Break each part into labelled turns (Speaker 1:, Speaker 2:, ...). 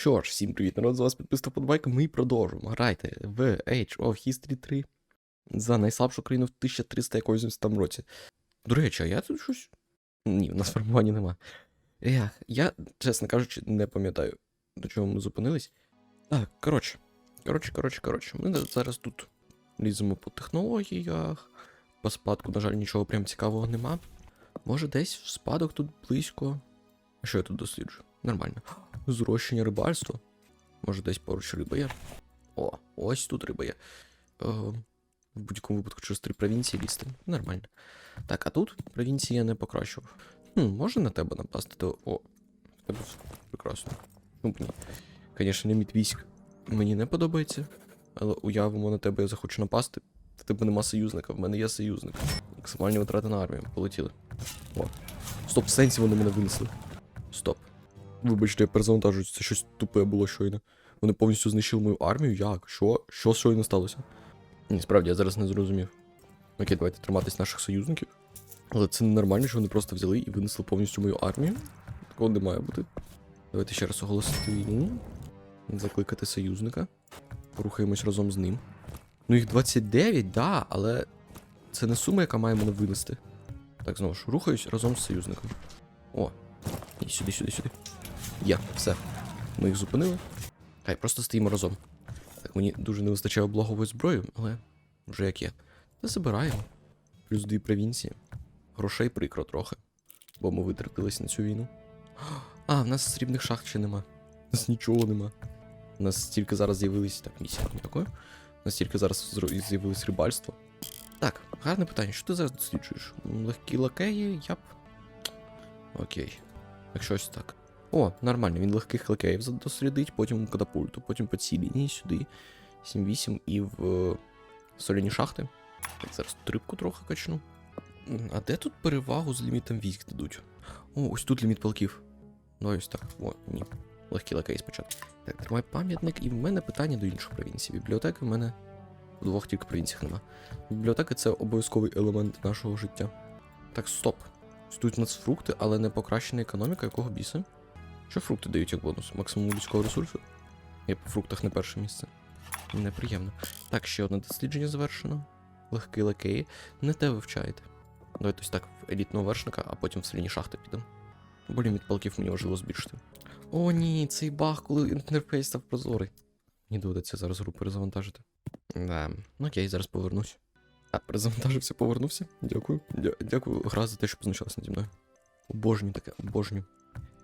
Speaker 1: Що ж, всім привіт, народ, з вас підписав подбайка. Ми продовжуємо. Грайте в Age of History 3 за найслабшу країну в 1300 якомусь там році. До речі, а я тут щось. Ні, у нас формування нема. Ех, я, чесно кажучи, не пам'ятаю, до чого ми зупинились. Так, коротше. Коротше, коротше, коротше. Ми зараз тут ліземо по технологіях. По спадку, на жаль, нічого прям цікавого нема. Може, десь в спадок тут близько. А що я тут досліджую? Нормально. Зрощення рибальства. Може, десь поруч риба є. О, ось тут риба є. Е, в будь-якому випадку через три провінції лізти. Нормально. Так, а тут провінції я не покращував. Хм, може на тебе напасти, то. О, тебе прекрасно. Ну, ні. Звісно, ліміт військ мені не подобається. Але уявимо на тебе, я захочу напасти. В тебе нема союзника, в мене є союзник. Максимальні витрати на армію. Полетіли. О. Стоп, сенсі вони мене винесли. Стоп. Вибачте, я перезавантажуюсь, це щось тупе було щойно. Вони повністю знищили мою армію? Як? Що? Що щойно сталося? Ні, справді, я зараз не зрозумів. Окей, давайте триматись наших союзників. Але це ненормально, що вони просто взяли і винесли повністю мою армію. Такого не має бути. Давайте ще раз оголосити війну. Закликати союзника. Рухаємось разом з ним. Ну їх 29, да, але це не сума, яка має мене винести. Так, знову ж, рухаюсь разом з союзником. О, і сюди, сюди, сюди. Є, все. Ми їх зупинили. Хай просто стоїмо разом. Так, мені дуже не вистачає облогової зброї, але вже як є. Та забираємо. Плюс дві провінції. Грошей прикро трохи. Бо ми витратились на цю війну. А, в нас срібних шахт ще нема. У нас нічого нема. У нас стільки зараз з'явились. Так, місія дякую. У нас стільки зараз з'явилось рибальство. Так, гарне питання. Що ти зараз досліджуєш? Легкі лакеї, я б. Окей. Якщо ось так. О, нормально, він легких лакеїв дослідить, потім катапульту, потім по цій лінії сюди. 7-8 і в е, соляні шахти. Так, зараз тут рибку трохи качну. А де тут перевагу з лімітом військ дадуть? О, ось тут ліміт полків. Ну ось так. О, ні. Легкі лакеї спочатку. Так, тримай пам'ятник, і в мене питання до інших провінцій. Бібліотеки в мене в двох тільки провінціях нема. Бібліотека це обов'язковий елемент нашого життя. Так, стоп. Тут у нас фрукти, але не покращена економіка, якого біса? Що фрукти дають як бонус? Максимум людського ресурсу? Я по фруктах не перше місце. Неприємно. Так, ще одне дослідження завершено. Легкий лакеї. Не те вивчаєте. Давайте ось так в елітного вершника, а потім в сильні шахти підемо. Бо ліміт палків мені важливо збільшити. О, ні, цей баг, коли інтерфейс став прозорий. Мені доведеться зараз гру перезавантажити. Да. Ну окей, зараз повернусь. А, перезавантажився, повернувся. Дякую. Дя- дякую, гра за те, що позначалась наді мною. Обожнюю таке, обожнюю.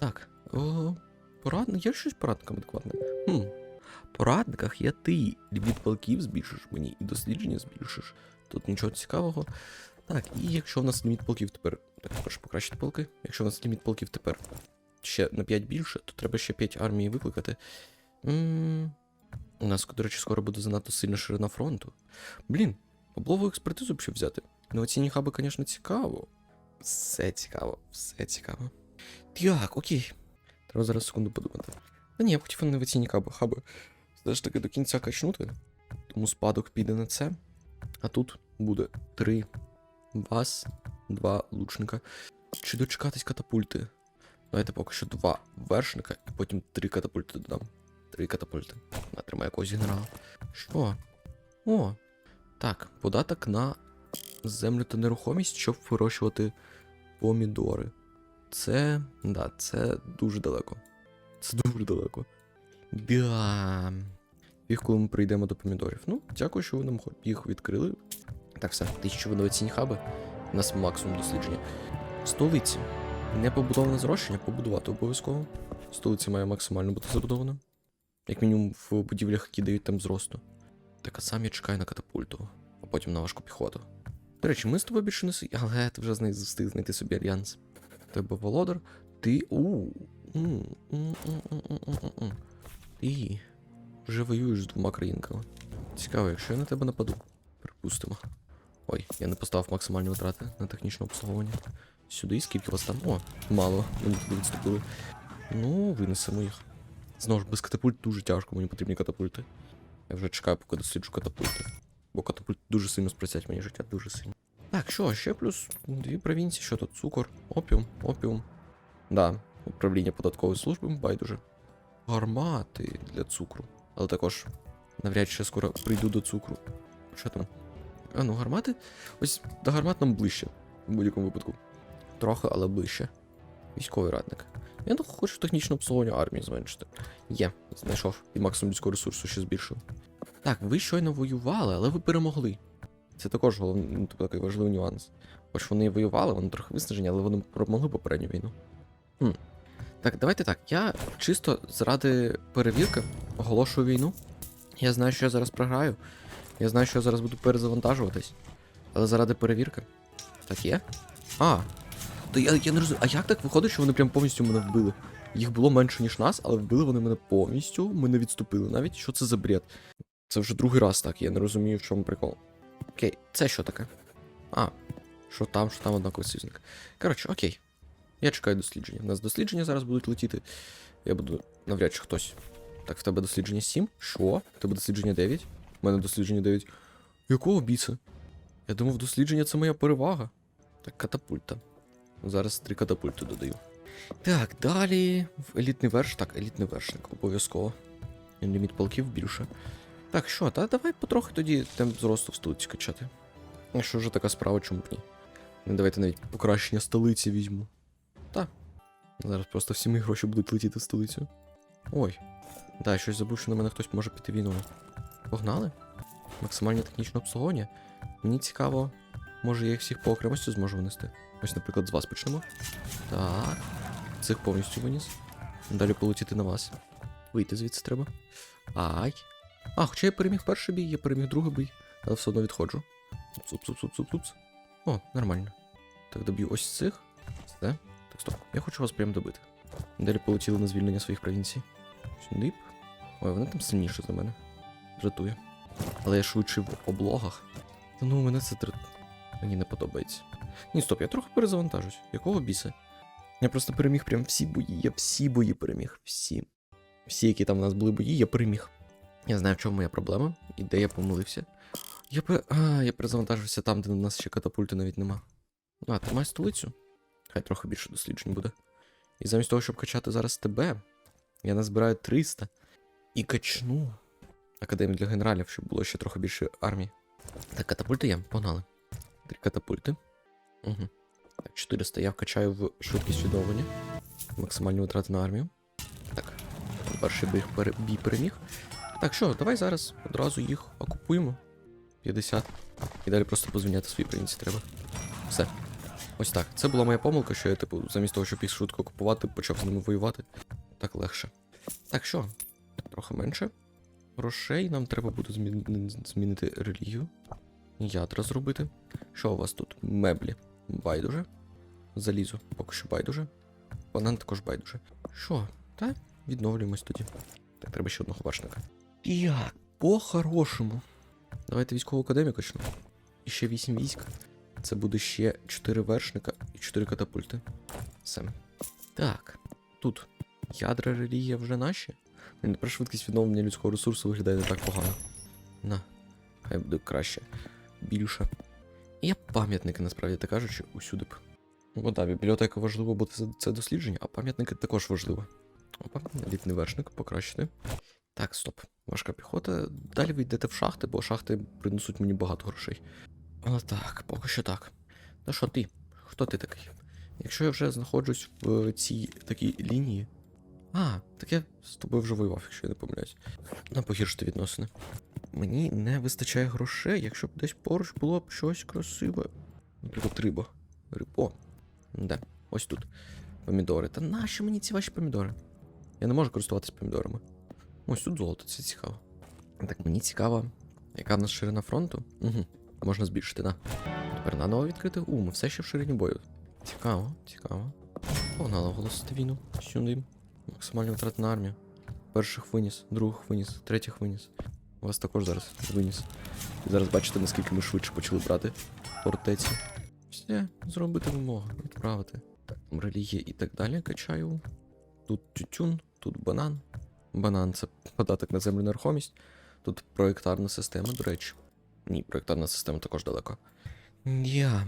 Speaker 1: Так. О, порадник, є щось порадником адекватне? Хм. Порадниках є ти. Ліміт палків збільшиш мені і дослідження збільшиш. Тут нічого цікавого. Так, і якщо в нас ліміт полків тепер. Так, перше покращити полки. Якщо в нас ліміт полків тепер ще на 5 більше, то треба ще 5 армій викликати. м У нас, до речі, скоро буде занадто сильна ширина фронту. Блін, облову експертизу б ще взяти. Інноваційні хаби, звісно, цікаво. Все цікаво, все цікаво. Так, окей. Треба зараз секунду подумати. Та ні, я б хотів інноваційні хаби, хаби. Все ж таки до кінця качнути. Тому спадок піде на це. А тут буде три вас, два лучника. Чи дочекатись катапульти? Давайте поки що два вершника і потім три катапульти додам. Три катапульти. Натримай якогось генерала. Що? О, так, податок на землю та нерухомість, щоб вирощувати помідори. Це. Да, це дуже далеко. Це дуже далеко. Да. Їх, коли ми прийдемо до помідорів. Ну, дякую, що ви нам їх відкрили. Так, все, тисячу в інноваційні хаби. У нас максимум дослідження. Столиці. Не побудоване зрощення, побудувати обов'язково. Столиця має максимально бути забудована. Як мінімум в будівлях, які дають там зросту. Так а сам я чекаю на катапульту, а потім на важку піхоту. До речі, ми з тобою більше не. Але ти вже знай- встиг знайти собі альянс. Тебе володар, ти. у. Ти вже воюєш з двома країнками. Цікаво, якщо я на тебе нападу. Припустимо. Ой, я не поставив максимальні витрати на технічне обслуговування. Сюди, скільки вас там? О, мало, мені туди відступили. Ну, винесемо їх. Знову ж, без катапульт дуже тяжко, мені потрібні катапульти. Я вже чекаю, поки досліджу катапульти. Бо катапульти дуже сильно спросять мені життя, дуже сильно. Так, що, ще плюс дві провінції, що тут? Цукор, опіум, опіум. Да, управління податкової служби, байдуже. гармати для цукру. Але також навряд чи скоро прийду до цукру. Що там? А ну, гармати? Ось до гармат нам ближче. В будь-якому випадку. Трохи, але ближче. Військовий радник. Я ну, хочу технічне обслуговування армії зменшити. Є, знайшов. І максимум людського ресурсу ще збільшив. Так, ви щойно воювали, але ви перемогли. Це також головний, ну, тобто такий важливий нюанс. Хоч вони воювали, вони трохи виснажені, але вони перемогли попередню війну. Хм. Так, давайте так. Я чисто заради перевірки оголошую війну. Я знаю, що я зараз програю. Я знаю, що я зараз буду перезавантажуватись. Але заради перевірки. Так є? А. То я, я не розумію. А як так виходить, що вони прям повністю мене вбили? Їх було менше, ніж нас, але вбили вони мене повністю. Ми не відступили навіть. Що це за бред? Це вже другий раз так, я не розумію, в чому прикол. Окей, це що таке? А, що там, що там однаковий союзник. Коротше, окей. Я чекаю дослідження. У нас дослідження зараз будуть летіти. Я буду навряд чи хтось. Так, в тебе дослідження 7? Що? В тебе дослідження 9? У мене дослідження 9. Якого біса? Я думав, дослідження це моя перевага. Так, катапульта. Зараз три катапульти додаю. Так, далі. В елітний верш. Так, елітний вершник, обов'язково. Ліміт полків більше. Так, що, та давай потрохи тоді темп зросту в столиці качати. Якщо вже така справа, чому б ні? Ну, давайте навіть покращення столиці візьму. Та. Зараз просто всі мої гроші будуть летіти в столицю. Ой. Да, щось забув, що на мене хтось може піти війною. Погнали? Максимальне технічне обслуговування. Мені цікаво, може я їх всіх по окремості зможу винести. Ось, наприклад, з вас почнемо. Так. Цих повністю виніс. Далі полетіти на вас. Вийти звідси треба. Ай. А, хоча я переміг перший бій, я переміг другий бій, але все одно відходжу. Цуп, цуп, цуп, цуп, цуп. О, нормально. Так, доб'ю ось цих. Все. Так, стоп. Я хочу вас прям добити. Далі полетіли на звільнення своїх провінцій. Сюди. Ой, вони там сильніші за мене. Дратує. Але я швидший в облогах. Та ну, мене це дратує. Мені не подобається. Ні, стоп, я трохи перезавантажусь. Якого біса? Я просто переміг прям всі бої. Я всі бої переміг. Всі. Всі, які там у нас були бої, я переміг. Я знаю, в чому моя проблема і де я помилився. Я пе... А, я перезавантажився там, де у нас ще катапульти навіть нема. А, тримай столицю. Хай трохи більше досліджень буде. І замість того, щоб качати зараз тебе, я назбираю 300 і качну Академію для генералів, щоб було ще трохи більше армії. Так, катапульти є, погнали. Три катапульти. Угу. Так, 400 я вкачаю в швидкість відновлення. Максимальні витрати на армію. Так, перший бій переміг. Так що, давай зараз одразу їх окупуємо. 50. І далі просто позвільняти свої провінції треба. Все. Ось так. Це була моя помилка, що я, типу, замість того, щоб їх швидко окупувати, почав з ними воювати. Так легше. Так що, трохи менше. Грошей нам треба буде зміни... змінити релігію. Ядра зробити. Що у вас тут? Меблі. Байдуже. Залізо. Поки що байдуже. Банан також байдуже. Що? Та відновлюємось тоді. Так, треба ще одного вершника. Як? По-хорошому. Давайте військову академію качнемо. І ще 8 військ. Це буде ще 4 вершника і 4 катапульти. Все. Так, тут. Ядра релігія вже наші. Блін, Тепер швидкість відновлення людського ресурсу виглядає не так погано. На. Хай буде краще. Більше. Є пам'ятники, насправді так кажучи, усюди б. Бо так, бібліотека важливо, бо це, це дослідження, а пам'ятники також важливо. Опа, елітний вершник, покращити. Так, стоп. Важка піхота. Далі ви йдете в шахти, бо шахти принесуть мені багато грошей. Але так, поки що так. Та що ти? Хто ти такий? Якщо я вже знаходжусь в цій такій лінії. А, так я з тобою вже воював, якщо я не помиляюсь. На погіршити відносини. Мені не вистачає грошей, якщо б десь поруч було б щось красиве. Наприклад, риба. Рибо. Де? Ось тут. Помідори. Та нащо мені ці ваші помідори? Я не можу користуватись помідорами. Ось тут золото, це цікаво. Так, мені цікаво, яка в нас ширина фронту? Угу. Можна збільшити, да. Тепер наново відкрити. У, ми все ще в ширині бою. Цікаво, цікаво. Погнали оголосити війну. Сюди. Максимальні витрати на армію. Перших виніс, других виніс, третіх виніс. У вас також зараз виніс. І зараз бачите, наскільки ми швидше почали брати фортеці. Все, зробити вимогу, відправити. Там релігія і так далі качаю. Тут тютюн, тут банан. Банан це податок на землю нерухомість. Тут проєктарна система, до речі. Ні, проєктарна система також далеко. Я.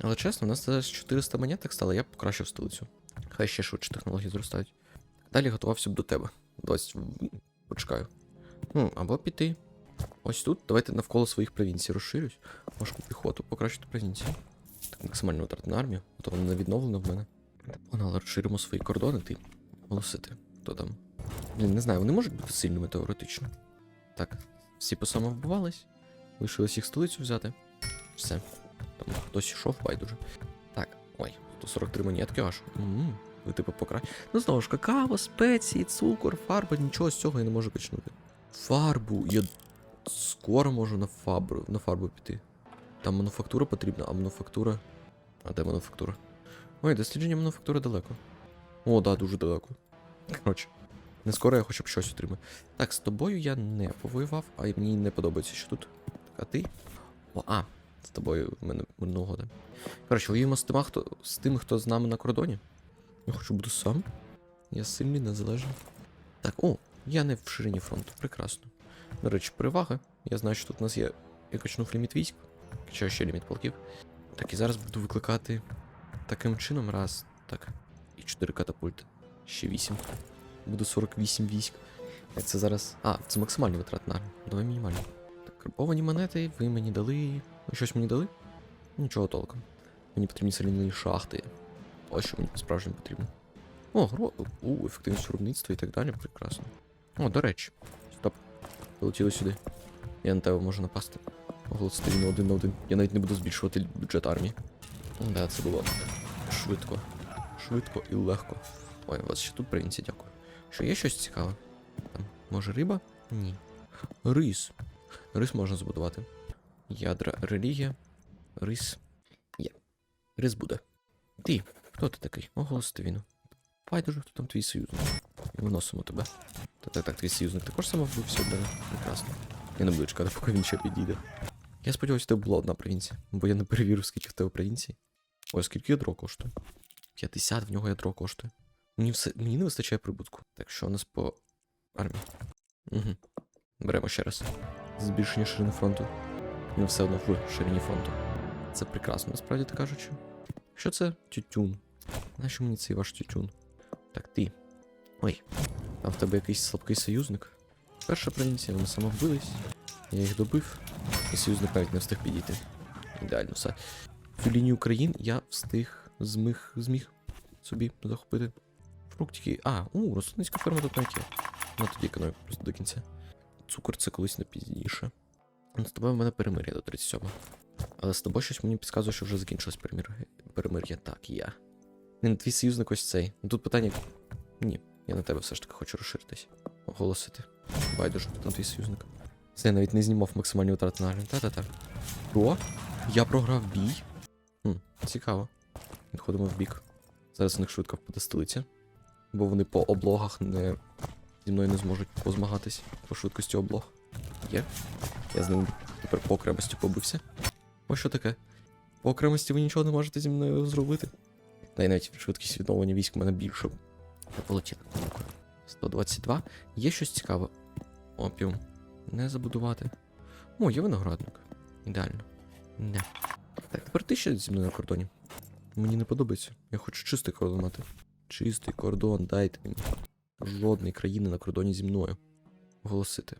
Speaker 1: Але чесно, у нас зараз 400 монеток стало, я б покращив столицю. Хай ще швидше технології зростають. Далі готувався б до тебе. 20. Почекаю. Ну, або піти. Ось тут. Давайте навколо своїх провінцій розширюсь. Важку піхоту, покращити провінції. Так, максимально витрати на армію, а то вона не відновлена в мене. Погнали, розширимо свої кордони, ти. Голосити. Хто там? Блін, не знаю, вони можуть бути сильними теоретично. Так, всі посамовбивались. Лишилось їх столицю взяти. Все. Там хтось йшов, байдуже. Так, ой, 143 монетки аж. Ммм, ви типу покра... Ну знову ж, какао, спеції, цукор, фарба, нічого з цього я не можу качнути. Фарбу, я скоро можу на фабру, на фарбу піти. Там мануфактура потрібна, а мануфактура. А де мануфактура? Ой, дослідження мануфактури далеко. О, да, дуже далеко. Коротше, не скоро я хоча б щось отримаю. Так, з тобою я не повоював, а мені не подобається, що тут. А ти? О, а, з тобою в мене минулого года. Коротше, воюємо з тима, хто з тим, хто з нами на кордоні. Я хочу бути сам. Я сильний, незалежний. Так, о, я не в ширині фронту. Прекрасно. До речі, перевага. Я знаю, що тут у нас є. Я качнув ліміт військ. Качаю ще ліміт полків. Так, і зараз буду викликати таким чином. Раз, так. І 4 катапульти. Ще 8. Буде 48 військ. Це зараз. А, це максимальний витрат на армію. Давай мінімальні. Так, карбовані монети, ви мені дали. Ви щось мені дали? Нічого толком. Мені потрібні соляні шахти. Ось що мені справжньо потрібно. О, гро... У, ефективність виробництва і так далі. Прекрасно. О, до речі. Стоп. Полетіли сюди. Я на тебе можу напасти. Оголосити війну один на один. Я навіть не буду збільшувати бюджет армії. Да, це було швидко. Швидко і легко. Ой, у вас ще тут провінція, дякую. Що є щось цікаве? Там, може риба? Ні. Рис. Рис можна збудувати. Ядра, релігія. Рис. Є. Рис буде. Ти, хто ти такий? Оголосити війну. Байдуже, хто там твій союзник. І виносимо тебе. Та так, так, твій союзник також самовбився в мене. Прекрасно. Я не буду чекати, поки він ще підійде. Я сподіваюся, тебе була одна провінція, бо я не перевірив, скільки в тебе провінцій. Ой, скільки ядро коштує? 50 в нього ядро коштує. Мені все. Мені не вистачає прибутку. Так що у нас по армії. Угу. Беремо ще раз. Збільшення ширини фронту. Він все одно в ширині фронту. Це прекрасно, насправді так кажучи. Що це тютюн? Нащо мені цей ваш тютюн? Так, ти. Ой, а в тебе якийсь слабкий союзник? Перша провінція, вони самовбились. Я їх добив, і союзник навіть не встиг підійти. Ідеально все. Цю лінію країн я встиг зміг, зміг собі захопити. Фруктики. А, у, рослинницька ферма тут навіть є. Ну тоді економіку просто до кінця. Цукор це колись не пізніше. Ну, з тобою в мене перемир'я до 37. Але з тобою щось мені підказує, що вже закінчилось перемир'я. Перемир'я. Так, я. Не, твій союзник ось цей. Ну тут питання. Ні, я на тебе все ж таки хочу розширитись. Оголосити. Байдуже, там твій союзник. Це я навіть не знімав максимальні витрати на. Та-та-та. Що? Я програв бій? Хм, цікаво. Відходимо в бік. Зараз у них швидко впаде столиця. Бо вони по облогах не. зі мною не зможуть позмагатись по швидкості облог. Є. Я з ним тепер по окремості побився. Ось що таке? По окремості ви нічого не можете зі мною зробити. Та й навіть швидкість відновлення військ у мене більше. Я полетіли. 122. Є щось цікаве. Опіум. Не забудувати. О, є виноградник. Ідеально. Не. Так, тепер ти ще зі мною на кордоні. Мені не подобається. Я хочу чистий кордон мати. Чистий кордон, дайте мені. Жодної країни на кордоні зі мною. Оголосити.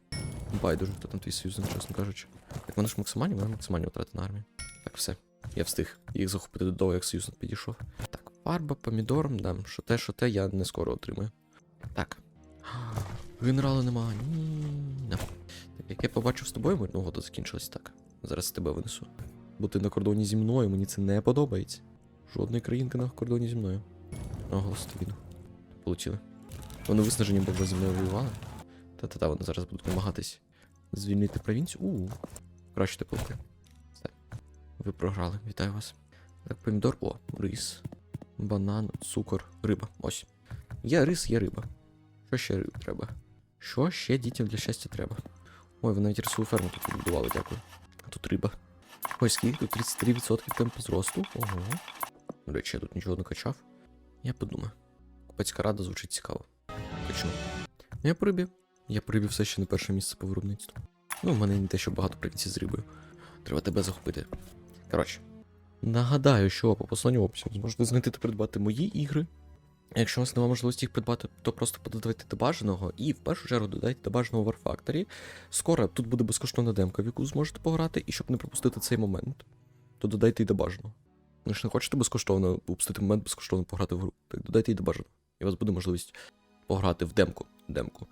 Speaker 1: Байдуже, хто там твій союзник, чесно кажучи. Так вони ж максимальні, вони максимальні витрати на армію. Так, все. Я встиг їх захопити до того, як союзник підійшов. Так, фарба, помідор, да, що те, що те, я не скоро отримаю. Так. Генерала нема. Ні. Так, як я побачив з тобою, мирна угода закінчилась так. Зараз тебе винесу. Бути на кордоні зі мною, мені це не подобається. Жодної країнки на кордоні зі мною. Оголосити війну. Получили. Вони виснажені, бо зі мною воювали. Та-та-та, вони зараз будуть намагатись звільнити провінцію. У, краще полки. Все. Ви програли, вітаю вас. Так, помідор, о, рис, банан, цукор, риба. Ось. Є рис, є риба. Що ще риб треба? Що ще дітям для щастя треба? Ой, ви навіть рисову ферму тут побудували, дякую. А тут риба. Ой, скільки тут 33% темпу зросту. Ого. До речі, я тут нічого не качав. Я подумаю. Купецька рада звучить цікаво. Качну. Я по. Я по все ще не перше місце по виробництву. Ну, в мене не те, що багато провінцій з рибою. Треба тебе захопити. Коротше. Нагадаю, що по посланню опису зможете знайти та придбати мої ігри. Якщо у вас немає можливості їх придбати, то просто пододавайте до бажаного і в першу чергу додайте до бажаного War. Скоро тут буде безкоштовна демка, в яку зможете пограти, і щоб не пропустити цей момент, то додайте і до бажаного. Ну ж не хочете безкоштовно упустити момент безкоштовно пограти в гру, так додайте і до бажаного. І у вас буде можливість пограти в демку. демку.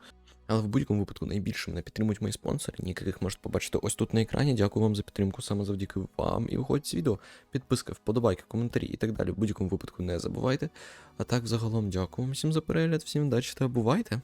Speaker 1: Але в будь-якому випадку найбільше мене підтримують мої спонсори, яких можете побачити ось тут на екрані. Дякую вам за підтримку саме завдяки вам. І виходить з відео, підписка, вподобайки, коментарі і так далі. В будь-якому випадку не забувайте. А так, загалом, дякую вам всім за перегляд, всім удачі та бувайте!